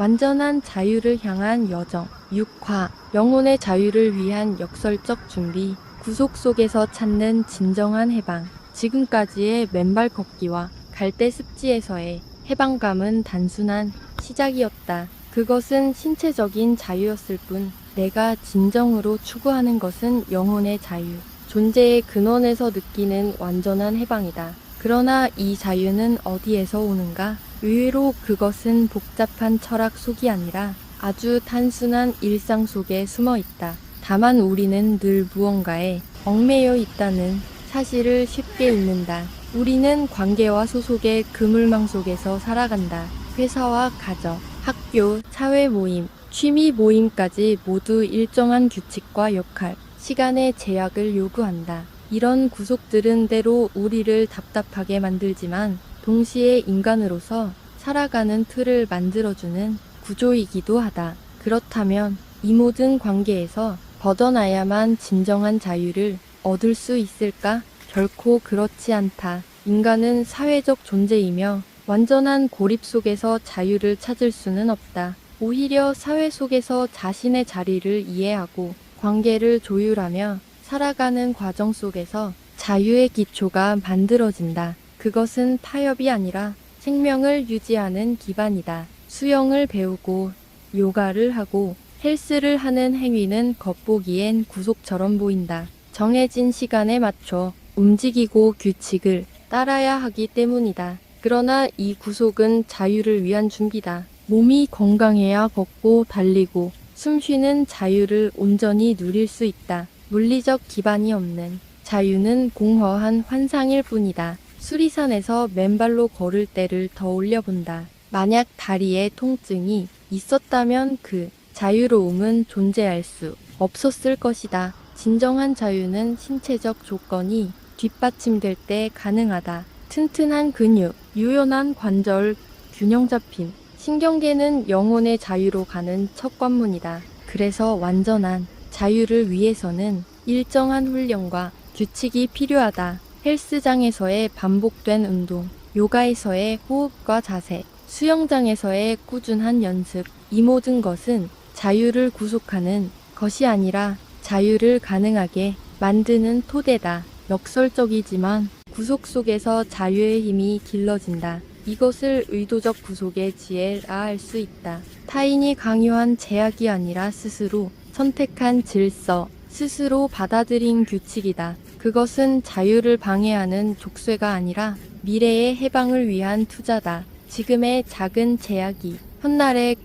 완전한 자유를 향한 여정. 6화. 영혼의 자유를 위한 역설적 준비. 구속 속에서 찾는 진정한 해방. 지금까지의 맨발 걷기와 갈대 습지에서의 해방감은 단순한 시작이었다. 그것은 신체적인 자유였을 뿐, 내가 진정으로 추구하는 것은 영혼의 자유. 존재의 근원에서 느끼는 완전한 해방이다. 그러나 이 자유는 어디에서 오는가? 의외로 그것은 복잡한 철학 속이 아니라 아주 단순한 일상 속에 숨어 있다. 다만 우리는 늘 무언가에 얽매여 있다는 사실을 쉽게 잊는다. 우리는 관계와 소속의 그물망 속에서 살아간다. 회사와 가정, 학교, 사회 모임, 취미 모임까지 모두 일정한 규칙과 역할, 시간의 제약을 요구한다. 이런 구속들은 때로 우리를 답답하게 만들지만 동시에 인간으로서 살아가는 틀을 만들어주는 구조이기도 하다. 그렇다면 이 모든 관계에서 벗어나야만 진정한 자유를 얻을 수 있을까? 결코 그렇지 않다. 인간은 사회적 존재이며 완전한 고립 속에서 자유를 찾을 수는 없다. 오히려 사회 속에서 자신의 자리를 이해하고 관계를 조율하며 살아가는 과정 속에서 자유의 기초가 만들어진다. 그것은 타협이 아니라 생명을 유지하는 기반이다. 수영을 배우고 요가를 하고 헬스를 하는 행위는 겉보기엔 구속처럼 보인다. 정해진 시간에 맞춰 움직이고 규칙을 따라야 하기 때문이다. 그러나 이 구속은 자유를 위한 준비다. 몸이 건강해야 걷고 달리고 숨 쉬는 자유를 온전히 누릴 수 있다. 물리적 기반이 없는 자유는 공허한 환상일 뿐이다. 수리산에서 맨발로 걸을 때를 더 올려본다. 만약 다리에 통증이 있었다면 그 자유로움은 존재할 수 없었을 것이다. 진정한 자유는 신체적 조건이 뒷받침될 때 가능하다. 튼튼한 근육, 유연한 관절, 균형 잡힘. 신경계는 영혼의 자유로 가는 첫 관문이다. 그래서 완전한 자유를 위해서는 일정한 훈련과 규칙이 필요하다. 헬스장에서의 반복된 운동, 요가에서의 호흡과 자세, 수영장에서의 꾸준한 연습, 이 모든 것은 자유를 구속하는 것이 아니라 자유를 가능하게 만드는 토대다. 역설적이지만 구속 속에서 자유의 힘이 길러진다. 이것을 의도적 구속의 지혜라 할 수 있다. 타인이 강요한 제약이 아니라 스스로 선택한 질서, 스스로 받아들인 규칙이다. 그것은 자유를 방해하는 족쇄가 아니라 미래의 해방을 위한 투자다. 지금의 작은 제약이 훗날의